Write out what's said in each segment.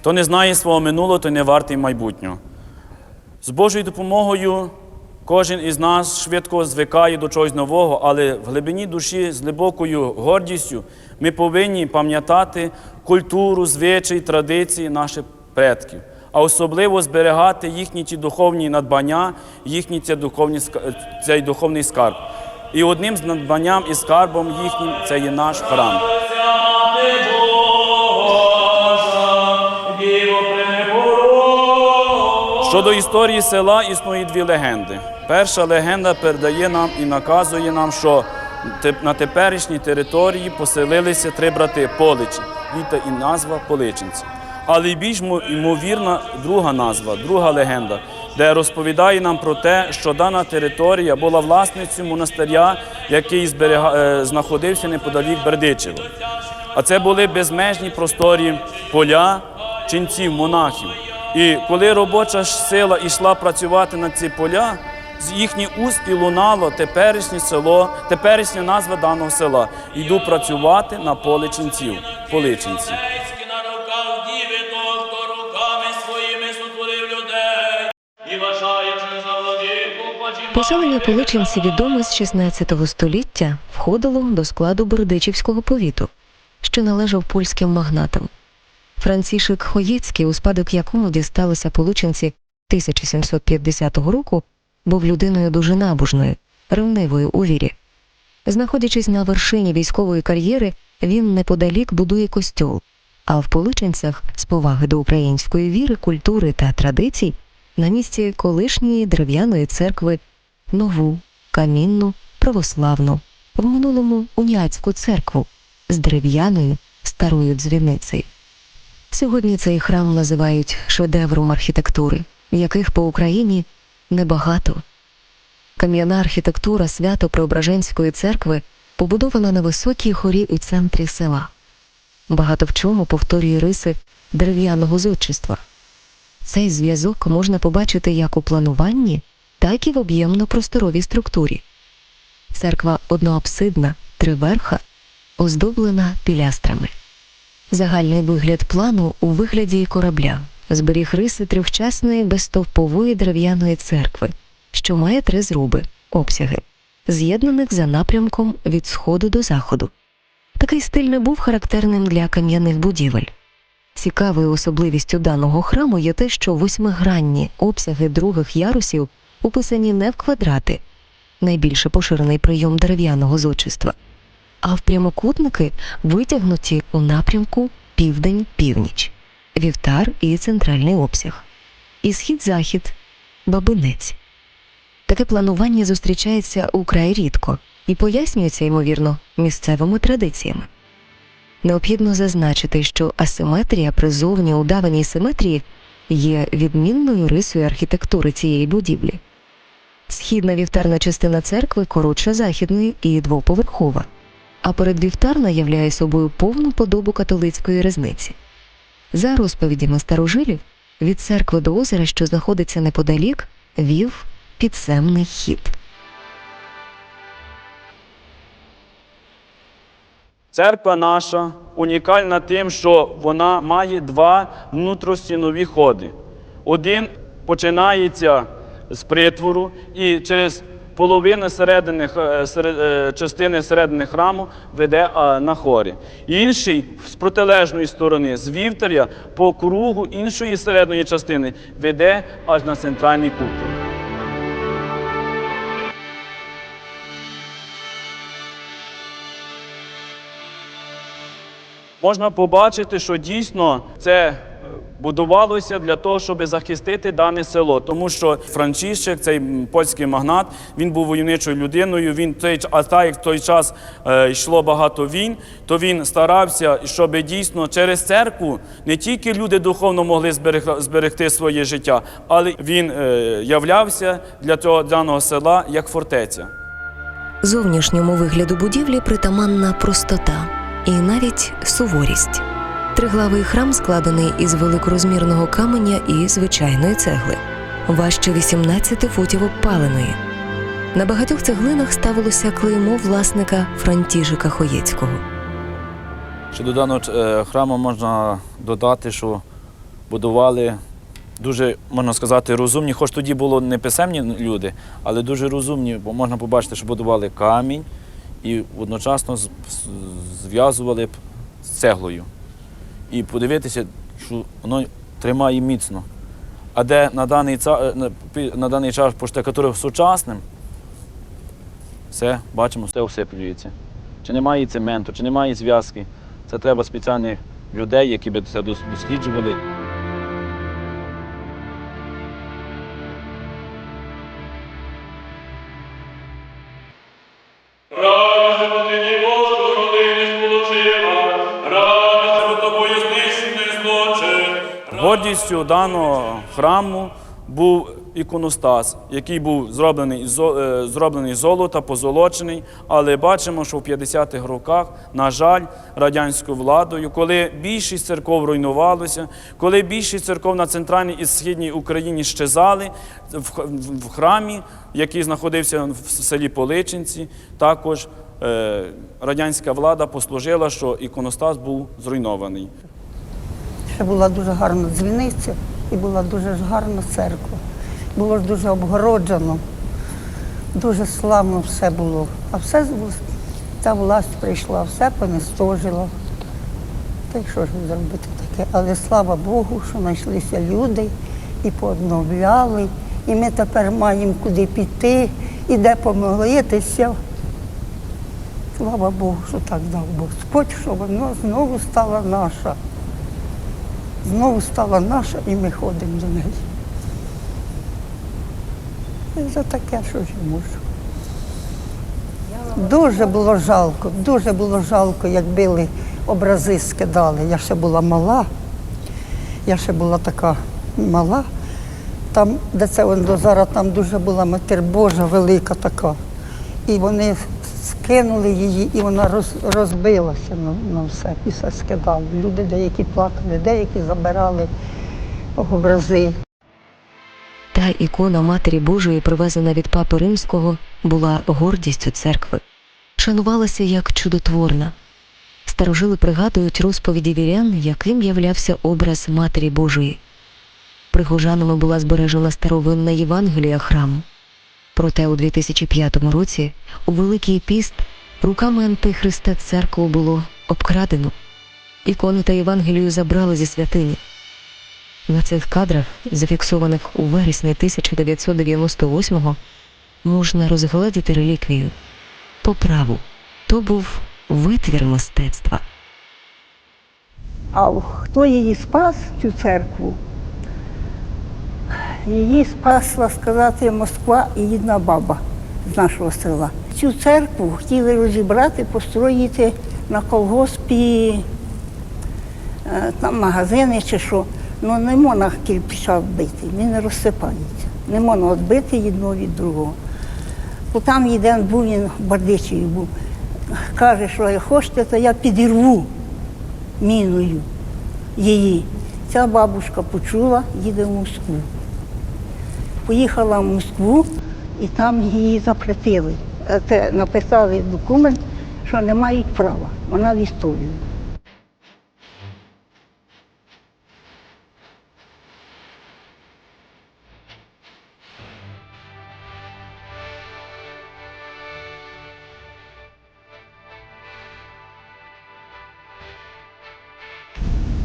Хто не знає свого минулого, той не вартий майбутнього. З Божою допомогою кожен із нас швидко звикає до чогось нового, але в глибині душі з глибокою гордістю ми повинні пам'ятати культуру, звичаї, традиції наших предків, а особливо зберігати їхні ті духовні надбання, їхній цей духовний скарб. І одним з надбанням і скарбом їхнім це є наш храм. Щодо історії села існує дві легенди. Перша легенда передає нам і наказує нам, що на теперішній території поселилися три брати Поличі, від і назва Поличинці. Але більш ймовірна друга назва, друга легенда, де розповідає нам про те, що дана територія була власницею монастиря, який зберега- е, знаходився неподалік Бердичева. А це були безмежні просторі поля ченців, монахів. І коли робоча ж сила йшла працювати на ці поля, з їхніх уст і лунало теперішнє село, теперішня назва даного села. Йду працювати на поле ченців, поличинці. Цейський нарукав діви того, хто руками своїми сотворив людей і вважаючи за владику почіпав. Поселення Поличинці відоме з 16 століття входило до складу Бердичівського повіту, що належав польським магнатам. Францішек Хоєцький, у спадок якому дісталося Поличинці 1750 року, був людиною дуже набожною, ревнивою у вірі. Знаходячись на вершині військової кар'єри, він неподалік будує костьол, а в Поличинцях з поваги до української віри, культури та традицій на місці колишньої дерев'яної церкви нову, камінну, православну, в минулому уніатську церкву з дерев'яною старою дзвіницею. Сьогодні цей храм називають шедевром архітектури, яких по Україні небагато. Кам'яна архітектура свято-преображенської церкви побудована на високій хорі у центрі села. Багато в чому повторює риси дерев'яного зодчества. Цей зв'язок можна побачити як у плануванні, так і в об'ємно-просторовій структурі. Церква одноапсидна, триверха, оздоблена пілястрами. Загальний вигляд плану у вигляді корабля зберіг риси трьохчасної безстовпової дерев'яної церкви, що має три зруби обсяги, з'єднаних за напрямком від сходу до заходу. Такий стиль не був характерним для кам'яних будівель. Цікавою особливістю даного храму є те, що восьмигранні обсяги других ярусів уписані не в квадрати, найбільше поширений прийом дерев'яного зодчества, а в прямокутники витягнуті у напрямку південь-північ, вівтар і центральний обсяг, і схід-захід бабинець. Таке планування зустрічається украй рідко і пояснюється, ймовірно, місцевими традиціями. Необхідно зазначити, що асиметрія при зовні удаваній симетрії є відмінною рисою архітектури цієї будівлі. Східна вівтарна частина церкви коротша західної і двоповерхова, а передвівтарна являє собою повну подобу католицької ризниці. За розповідями старожилів, від церкви до озера, що знаходиться неподалік, вів підземний хід. Церква наша унікальна тим, що вона має два внутростінові ходи. Один починається з притвору і через половину середини, е, серед- е, частини середини храму веде на хорі. Інший з протилежної сторони, з вівтаря по кругу іншої середньої частини веде аж на центральний купол. можна побачити, що дійсно це е, будувалося для того, щоб захистити дане село. Тому що Франчишек, цей польський магнат, він був войовничою людиною. Він той а так як в той час е, йшло багато війн, то він старався, щоб дійсно через церкву не тільки люди духовно могли зберег- зберегти своє життя, але він е, являвся для цього даного села як фортеця. Зовнішньому вигляду будівлі притаманна простота і навіть суворість. Триглавий храм складений із великорозмірного каменя і звичайної цегли, важче 18 футів обпаленої. На багатьох цеглинах ставилося клеймо власника Франтіжика Хоєцького. Щодо даного е, храму можна додати, що будували дуже, можна сказати, розумні, хоч тоді було не писемні люди, але дуже розумні, бо можна побачити, що будували камінь і одночасно зв'язували з цеглою. І подивитися, що воно тримає міцно. А де на даний, е, на, даний час по штукатурах сучасним, все, бачимо, все осиплюється. Чи немає цементу, чи немає зв'язки. Це треба спеціальних людей, які би це досліджували. Гордістю даного храму був іконостас, який був зроблений е, зроблений золота, позолочений. Але бачимо, що в 50-х роках, на жаль, радянською владою, коли більшість церков руйнувалося, коли більшість церков на центральній і східній Україні щезали, в храмі, який знаходився в селі Поличинці, також е, радянська влада послужила, що іконостас був зруйнований. Ще була дуже гарна дзвіниця і була дуже гарна церква. Було ж дуже обгороджено, дуже славно все було. А все та власть прийшла, все понестожила. Та й що ж зробити таке? Але слава Богу, що знайшлися люди і пообновляли. І ми тепер маємо куди піти і де помолитися. Слава Богу, що так дав Господь, що воно знову стала наша знову стала наша і ми ходимо до неї. І за таке, що ж можу. Дуже було жалко, дуже було жалко, як били образи скидали. Я ще була мала, я ще була така мала. Там, де це зараз, там дуже була матір Божа велика така. І вони скинули її, і вона роз, розбилася на, все, все скидали. Люди деякі плакали, деякі забирали образи. Та ікона Матері Божої, привезена від Папи Римського, була гордістю церкви. Шанувалася як чудотворна. Старожили пригадують розповіді вірян, яким являвся образ Матері Божої. Прихожанами була збережена старовинна Євангелія храму. Проте у 2005 році, у Великий піст, руками Антихриста церкву було обкрадено. Ікони та Євангелію забрали зі святині. На цих кадрах, зафіксованих у вересні 1998-го, можна розгледіти реліквію. По праву, то був витвір мистецтва. А хто її спас, цю церкву? Її спасла сказати Москва і одна баба з нашого села. Цю церкву хотіли розібрати, построїти на колгоспі е, там магазини чи що. Ну не можна кирпича вбити, він не розсипається. Не можна відбити одного від другого. Бо там один був, він бардичий був. Каже, що як хочете, то я підірву міною її. Ця бабушка почула, їде в Москву. Поїхала в Москву і там її запретили. Е, Це написали документ, що не мають права. Вона в історію.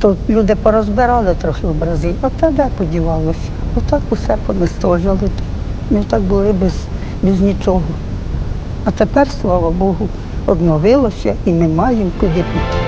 То люди порозбирали трохи образи, а те де подівалося. Отак усе понастожили. Ми так були без, без нічого. А тепер, слава Богу, обновилося і ми маємо куди піти.